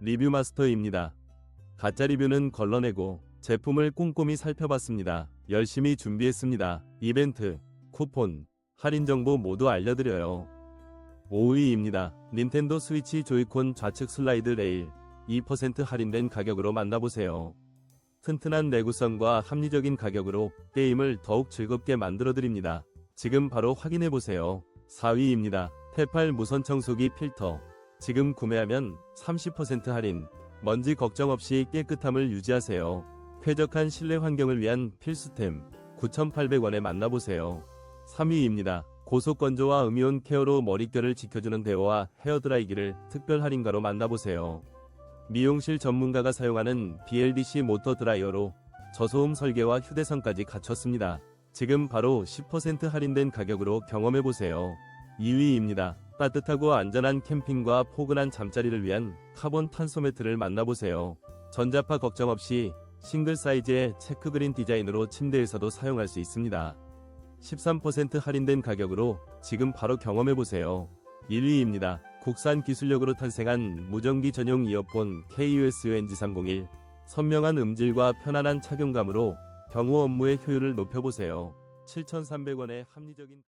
리뷰 마스터입니다. 가짜 리뷰는 걸러내고 제품을 꼼꼼히 살펴봤습니다. 열심히 준비했습니다. 이벤트, 쿠폰, 할인 정보 모두 알려드려요. 5위입니다. 닌텐도 스위치 조이콘 좌측 슬라이드 레일 2% 할인된 가격으로 만나보세요. 튼튼한 내구성과 합리적인 가격으로 게임을 더욱 즐겁게 만들어드립니다. 지금 바로 확인해보세요. 4위입니다. 테팔 무선 청소기 필터. 지금 구매하면 30% 할인. 먼지 걱정 없이 깨끗함을 유지하세요. 쾌적한 실내 환경을 위한 필수템. 9,800원에 만나보세요. 3위입니다. 고속 건조와 음이온 케어로 머릿결을 지켜주는 데오와 헤어드라이기를 특별 할인가로 만나보세요. 미용실 전문가가 사용하는 BLDC 모터 드라이어로 저소음 설계와 휴대성까지 갖췄습니다. 지금 바로 10% 할인된 가격으로 경험해보세요. 2위입니다. 따뜻하고 안전한 캠핑과 포근한 잠자리를 위한 카본 탄소 매트를 만나보세요. 전자파 걱정 없이 싱글 사이즈의 체크 그린 디자인으로 침대에서도 사용할 수 있습니다. 13% 할인된 가격으로 지금 바로 경험해보세요. 1위입니다. 국산 기술력으로 탄생한 무전기 전용 이어폰 KUS NG301. 선명한 음질과 편안한 착용감으로 경호 업무의 효율을 높여보세요. 7,300원의 합리적인